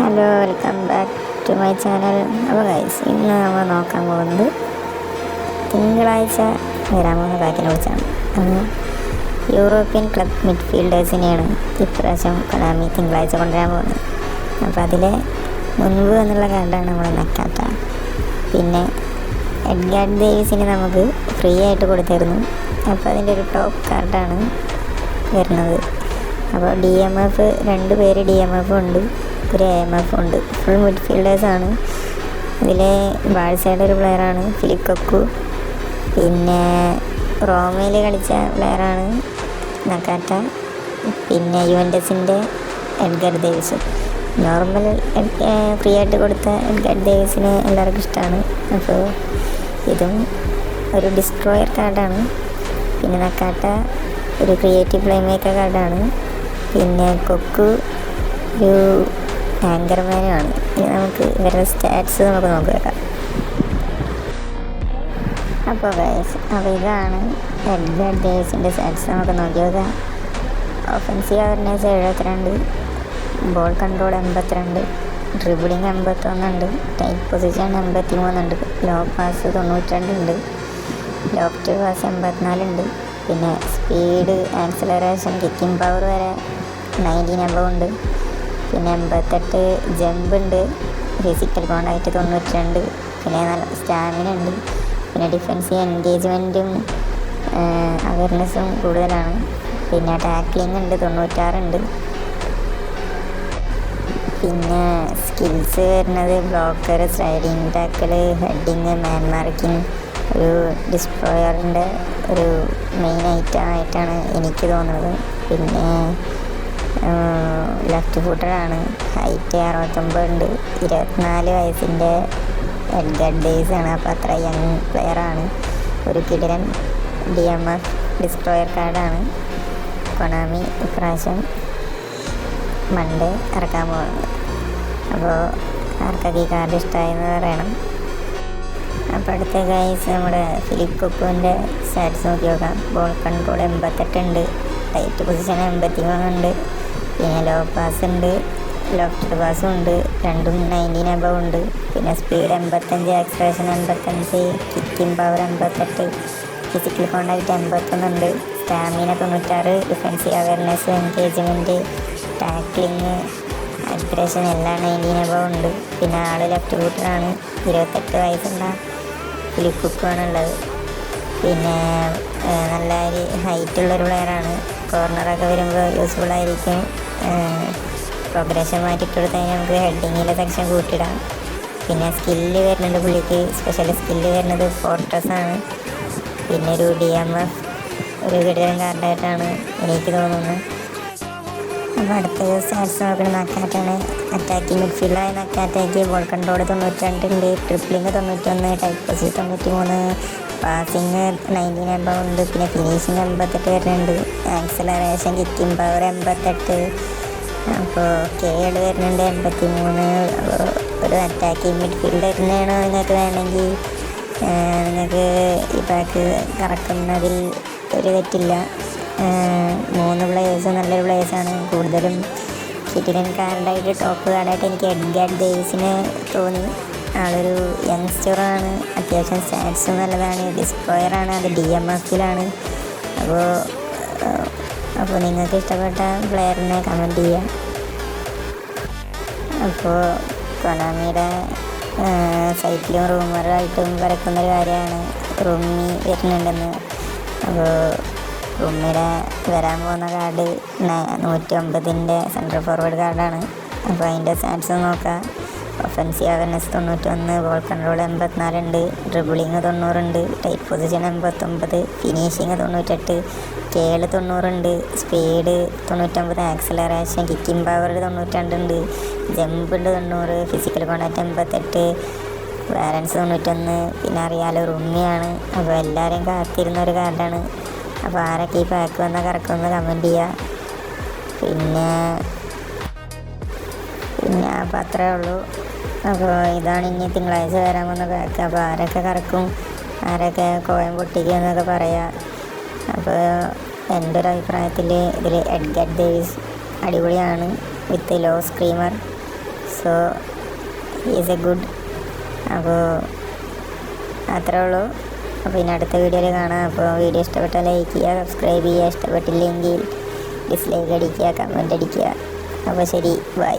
Hello welcome back to my channel. അപ്പോൾ guys ഇന്ന് നമ്മൾ നോക്കാൻ പോകുന്നത് തിങ്കളാഴ്ച വരാൻ പാക്കിനെ കുറിച്ചാണ്. അന്ന് യൂറോപ്യൻ ക്ലബ് മിഡ്ഫീൽഡേഴ്സിനെയാണ് ഇപ്രാവശ്യം കലാമി തിങ്കളാഴ്ച കൊണ്ടുവരാൻ പോകുന്നത്. അപ്പോൾ അതിലെ മുൻപ് എന്നുള്ള കാർഡാണ് നമ്മൾ നക്കാത്ത. പിന്നെ എഡ്ഗാർഡ് ഡേവിസിന് നമുക്ക് ഫ്രീ ആയിട്ട് കൊടുത്തിരുന്നു അപ്പോൾ അതിന്റെ ഒരു ടോപ്പ് കാർഡാണ് വരുന്നത്. അപ്പോൾ ഡി എം എഫ് രണ്ട് പേര് ഡി എം എഫ് ഉണ്ട്. ഒരു എ എഫ് ഉണ്ട്. ഫുൾ മിഡ്ഫീൽഡേഴ്സാണ് ഇതിലെ ബാഴ്സയുടെ ഒരു പ്ലെയറാണ് ഫിലിപ്പ് പിന്നെ റോമയിൽ കളിച്ച പ്ലെയറാണ് നക്കാറ്റ പിന്നെ യുവന്റസിന്റെ എഡ്ഗർ ഡേവിസ്. നോർമൽ ഫ്രീ ആയിട്ട് കൊടുത്ത എഡ്ഗർ ഡേവിസിനെ എല്ലാവർക്കും ഇഷ്ടമാണ് അപ്പോൾ ഇതും ഒരു ഡിസ്ട്രോയർ കാർഡാണ് പിന്നെ നക്കാട്ട ഒരു ക്രിയേറ്റീവ് പ്ലേ മേക്കർ കാർഡാണ് പിന്നെ കൊക്കു ഒരു ആങ്കർമാനുമാണ് നമുക്ക് ഇവരുടെ സ്റ്റാറ്റ്സ് നമുക്ക് നോക്കി വെക്കാം അപ്പോൾ ഗൈസ് അപ്പോൾ ഇതാണ് എല്ലാ ഡേസിന്റെ സ്റ്റാറ്റ്സ് നമുക്ക് നോക്കി വെക്കാം ഓഫൻസീവ് അവർനെസ് എഴുപത്തിരണ്ട് ബോൾ കൺട്രോൾ എൺപത്തിരണ്ട് ഡ്രിബിളിങ് എൺപത്തൊന്നുണ്ട് ടൈറ്റ് പൊസിഷൻ എൺപത്തി മൂന്നുണ്ട് ലോ പാസ് തൊണ്ണൂറ്റിരണ്ടുണ്ട് ലോഫ്റ്റ് പാസ് എൺപത്തിനാലുണ്ട് പിന്നെ സ്പീഡ് ആക്സലറേഷൻ കിക്കിംഗ് പവർ വരെ നയന്റീൻ എബവ് ഉണ്ട്. പിന്നെ എൺപത്തെട്ട് ജമ്പ് ഉണ്ട്. ഫിസിക്കൽ കോണ്ടാക്റ്റ് തൊണ്ണൂറ്റി രണ്ട് പിന്നെ നല്ല സ്റ്റാമിന ഉണ്ട്. പിന്നെ ഡിഫൻസീവ് എൻഗേജ്മെന്റും അവയർനെസ്സും കൂടുതലാണ്. പിന്നെ ടാക്ലിംഗ് ഉണ്ട് തൊണ്ണൂറ്റാറുണ്ട്. പിന്നെ സ്കിൽസ് വരുന്നത് blocker sliding tackle heading man marking ഒരു ഡിസ്ട്രോയറിന്റെ ഒരു മെയിൻ ഐറ്റം ആയിട്ടാണ് എനിക്ക് തോന്നുന്നത്. പിന്നെ ലെഫ്റ്റ് ഫുട്ടറാണ് ഹൈറ്റ് അറുപത്തൊമ്പത് ഉണ്ട് ഇരുപത്തിനാല് വയസ്സിന്റെ എഡ്ഗഡ് ഡേയ്സ് ആണ്. അപ്പോൾ അത്ര യങ് പ്ലെയറാണ് ഒരു കിടിലൻ ഡി എം എഫ് ഡിസ്ട്രോയർ കാർഡാണ് കൊണാമി ഇപ്രാവശ്യം മൺഡേ ഇറക്കാൻ പോകുന്നത്. അപ്പോൾ ആർക്കൊക്കെ ഈ കാർഡ് ഇഷ്ടമായെന്ന് പറയണം. അപ്പോൾ അടുത്ത ഗൈസ് നമ്മുടെ ഫിലിപ്പ് കൊക്കുവിന്റെ സ്റ്റാറ്റ്സ് നോക്കി നോക്കാം. ബോൾ കൺട്രോൾ എൺപത്തെട്ടുണ്ട് ടൈറ്റ് പൊസിഷൻ എൺപത്തി മൂന്നുണ്ട് പിന്നെ ലോ പാസ് ഉണ്ട്. ലോഫ്റ്റർ പാസും ഉണ്ട്. രണ്ടും നയന്റീൻ എബവ് ഉണ്ട്. പിന്നെ സ്പീഡ് എൺപത്തഞ്ച് ആക്സലേഷൻ എൺപത്തഞ്ച് കിക്കിംഗ് പവർ എൺപത്തെട്ട് ഫിസിക്കൽ കോണ്ടാക്റ്റ് എൺപത്തൊന്നുണ്ട്. സ്റ്റാമിന തൊണ്ണൂറ്റാറ് defensive awareness engagement tackling aggression എല്ലാം നയന്റീൻ എബവ് ഉണ്ട്. പിന്നെ ആൾ ലെഫ്റ്റ് ഫൂട്ടറാണ് ഇരുപത്തെട്ട് വയസ്സുള്ള ഫിലിപ്പ് കുക്കുവാണുള്ളത് പിന്നെ നല്ല ഒരു ഹൈറ്റുള്ളൊരു പ്ലെയറാണ്. കോർണറൊക്കെ വരുമ്പോൾ യൂസ്ഫുൾ ആയിരിക്കും. പ്രോഗ്രഷൻ മാറ്റിയിട്ട് കൊടുത്താൽ നമുക്ക് ഹെഡിങ്ങിലെ സെക്ഷൻ കൂട്ടിയിടാം പിന്നെ സ്കില്ല് വരുന്നുണ്ട് പുള്ളിക്ക്. സ്പെഷ്യൽ സ്കില്ല് വരുന്നത് ഫോർട്ടസാണ് പിന്നെ ഒരു ഡി എം എഫ് ഒരു ഘടകം കാർഡായിട്ടാണ് എനിക്ക് തോന്നുന്നത്. അപ്പോൾ അടുത്ത സ്റ്റാറ്റ്സ് നോക്കുന്ന നക്കാറ്റാണ് അറ്റാക്കിംഗ് മിഡ്ഫീൽഡായ നക്കാറ്റയ്ക്ക് ബോൾ കൺട്രോൾ തൊണ്ണൂറ്റി ട്രിപ്ലിംഗ് തൊണ്ണൂറ്റൊന്ന് ടൈപ്പ് പൊസി തൊണ്ണൂറ്റി മൂന്ന് പാസിങ് നയന്റീൻ എൺപത് ഉണ്ട്. പിന്നെ ഫിനിഷിങ് എൺപത്തെട്ട് വരുന്നുണ്ട്. ആക്സലറേഷൻ കിക്കിംഗ് പവർ എൺപത്തെട്ട്. അപ്പോൾ കേട് വരുന്നുണ്ട് എൺപത്തി മൂന്ന് ഒരു അറ്റാക്കിംഗ് മിഡ്ഫീൽഡ് വരുന്നതാണോ നിങ്ങൾക്ക് വേണമെങ്കിൽ. നിങ്ങൾക്ക് ഈ പാക്ക് കറക്കുന്നതിൽ ഒരു തെറ്റില്ല. മൂന്ന് പ്ലേയേഴ്സ് നല്ലൊരു പ്ലേയേഴ്സാണ് കൂടുതലും കിറ്റിലൻ കാർഡായിട്ട് ടോപ്പ് കാർഡായിട്ട് എനിക്ക് എഡ്ഗാർഡ് ഡേവിസിന് തോന്നി. ആളൊരു യങ്സ്റ്ററാണ് അത്യാവശ്യം സ്റ്റാറ്റ്സും നല്ലതാണ്. ഡിസ്പ്ലോയറാണ് അത് ഡി എം എഫിലാണ് അപ്പോൾ അപ്പോൾ നിങ്ങൾക്ക് ഇഷ്ടപ്പെട്ട പ്ലെയറിനെ കമന്റ് ചെയ്യാം. അപ്പോൾ കൊനാമിയുടെ സൈറ്റിലും റൂമറായിട്ടും പരക്കുന്നൊരു കാര്യമാണ്. റൂമി വരുന്നുണ്ടെന്ന്. അപ്പോൾ റൂമിയുടെ വരാൻ പോകുന്ന കാർഡ് നൂറ്റി ഒമ്പതിന്റെ സെൻട്രൽ ഫോർവേഡ് കാർഡാണ് അപ്പോൾ അതിന്റെ സ്റ്റാറ്റ്സ് നോക്കാം. ഒഫൻസീവ് അവേർനെസ് തൊണ്ണൂറ്റൊന്ന് ബോൾ കൺട്രോൾ എൺപത്തിനാലുണ്ട് ഡ്രിബിളിങ് തൊണ്ണൂറുണ്ട് ടൈറ്റ് പൊസിഷൻ എൺപത്തൊമ്പത് ഫിനിഷിങ് തൊണ്ണൂറ്റെട്ട് കേൾ തൊണ്ണൂറുണ്ട് സ്പീഡ് തൊണ്ണൂറ്റൊമ്പത് ആക്സലറേഷൻ കിക്കിംഗ് പവർ തൊണ്ണൂറ്റിരണ്ടുണ്ട് ജമ്പ് ഉണ്ട് തൊണ്ണൂറ് ഫിസിക്കൽ കോണ്ടാക്ട് എൺപത്തെട്ട് ബാലൻസ് തൊണ്ണൂറ്റൊന്ന് പിന്നെ അറിയാലോ റുമ്മിയാണ് അപ്പോൾ എല്ലാവരും കാത്തിരുന്ന ഒരു കാർഡാണ് അപ്പോൾ ആരൊക്കെ ഈ പാക്ക് വന്നാൽ കറക്കുമെന്ന് കമന്റ് ചെയ്യുക പിന്നെ പിന്നെ അപ്പോൾ അത്രേ ഉള്ളൂ. അപ്പോൾ ഇതാണ് ഇനി തിങ്കളാഴ്ച വരാൻ വന്ന പാക്ക് അപ്പോൾ ആരൊക്കെ കറക്കും? ആരൊക്കെ കോയം പൊട്ടിക്കുക എന്നൊക്കെ പറയാം. അപ്പോൾ എന്റെ ഒരു അഭിപ്രായത്തിൽ ഇതിൽ എഡ്ഗർ ഡേവിസ് അടിപൊളിയാണ് with low screamer. So is a good അപ്പോൾ അത്രേ ഉള്ളൂ. അപ്പോൾ ഇനി അടുത്ത വീഡിയോയിൽ കാണാം. അപ്പോൾ വീഡിയോ ഇഷ്ടപ്പെട്ടാൽ ലൈക്ക് ചെയ്യുക സബ്സ്ക്രൈബ് ചെയ്യുക. ഇഷ്ടപ്പെട്ടില്ലെങ്കിൽ ഡിസ്ലൈക്ക് അടിക്കുക കമന്റ് അടിക്കുക. അപ്പോൾ ശരി ബൈ